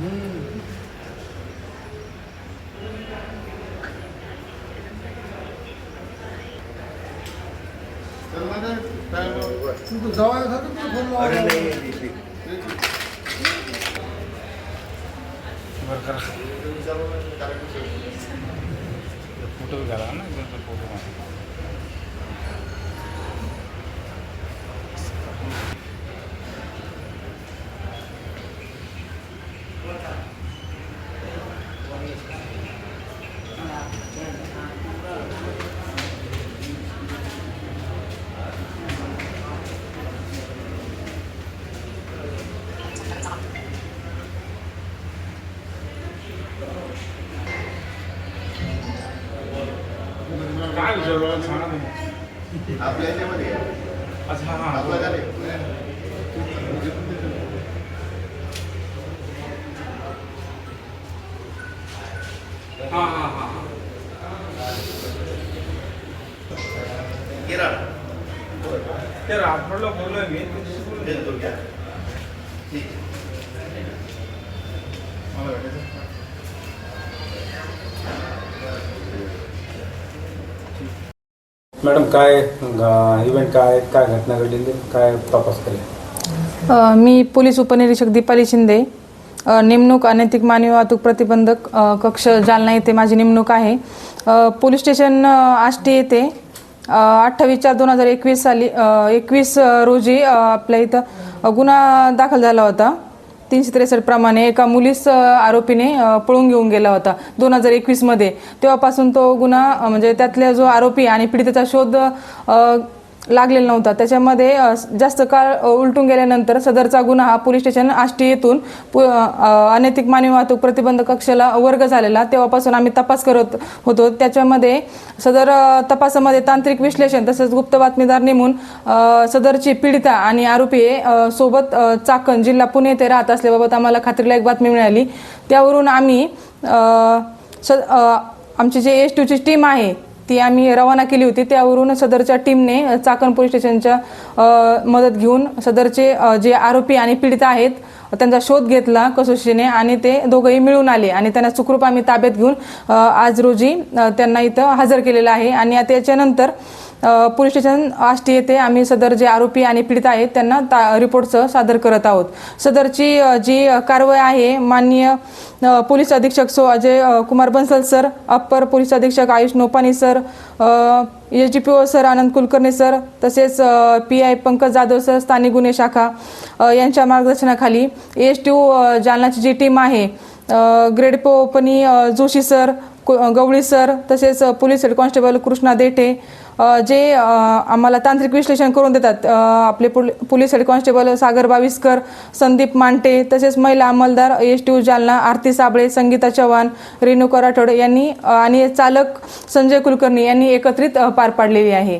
Hmm. तू जवळ होता तर फोन फोटो घाला ना त्यांचा फोटो काय विचारलं सांगा तुम्ही आपल्या याच्यामध्ये आहे. अच्छा हां आपला हां झाले हां हां हां केरळ ते राठोडला बोललोय मी तुझ्याशी बोललो. देतो घ्या ठीक मला भेटायचं मॅडम काय इव्हेंट काय काय घटना घडलेली? काय तपास केला? मी पोलीस उपनिरीक्षक दीपाली शिंदे नेमणूक अनैतिक मानवी वाहतूक प्रतिबंधक कक्ष जालना येथे माझी नेमणूक आहे. पोलीस स्टेशन आष्टी येथे अठ्ठावीस चार दोन हजार एकवीस साली एकवीस रोजी आपल्या इथं गुन्हा दाखल झाला होता. तीनशे त्रेसष्ट प्रमाणे एका मुलीस आरोपीने पळून घेऊन गेला होता. दोन हजार एकवीसमध्ये तेव्हापासून तो गुन्हा म्हणजे त्यातला जो आरोपी आणि पीडितेचा शोध लागलेला नव्हता. त्याच्यामध्ये जास्त काळ उलटून गेल्यानंतर सदरचा गुन्हा हा पोलीस स्टेशन आष्टी येथून पु- अनैतिक मानवी वाहतूक प्रतिबंध कक्षाला वर्ग झालेला. तेव्हापासून आम्ही तपास करत होतो. त्याच्यामध्ये सदर तपासामध्ये तांत्रिक विश्लेषण तसेच गुप्त बातमीदार नेमून सदरची पीडिता आणि आरोपी हे, सोबत चाकण जिल्हा पुणे येथे राहत असल्याबाबत आम्हाला खात्रीलायक बातमी मिळाली. त्यावरून आम्ही स आमची जे एस टीची टीम आहे ती आम्ही रवाना केली होती. त्यावरून सदरच्या टीमने चाकण पोलीस स्टेशनच्या मदत घेऊन सदरचे जे आरोपी आणि पीडित आहेत त्यांचा शोध घेतला कसोशीने आणि ते दोघंही मिळून आले आणि त्यांना सुखरूप आम्ही ताब्यात घेऊन आज रोजी त्यांना इथं हजर केलेलं आहे. आणि त्याच्यानंतर पोलीस स्टेशन आष्टी येथे आम्ही सदर जे आरोपी आणि पीडित आहेत त्यांना ता रिपोर्टसह सादर करत आहोत. सदरची जी कारवाई आहे माननीय पोलीस अधीक्षक so Ajay Kumar Bansal sir upper police अधीक्षक Ayush Nopani sir H D P O sir Anand Kulkarni sir तसेच P I Pankaj Jadhav sir स्थानिक गुन्हे शाखा यांच्या मार्गदर्शनाखाली एस टी ओ जालनाची जी टीम आहे ग्रेड पोपनी जोशी सर गवळी सर तसेच police head constable Krishna Dethe जे आम्हाला तांत्रिक विश्लेषण करून देतात. आपले police head constable Sagar Baviskar Sandeep Mante तसेच महिला अंमलदार एस टी जालना आरती साबळे संगीता चव्हाण रेणुका राठोड यांनी आणि चालक संजय कुलकर्णी यांनी एकत्रित पार पाडलेली आहे.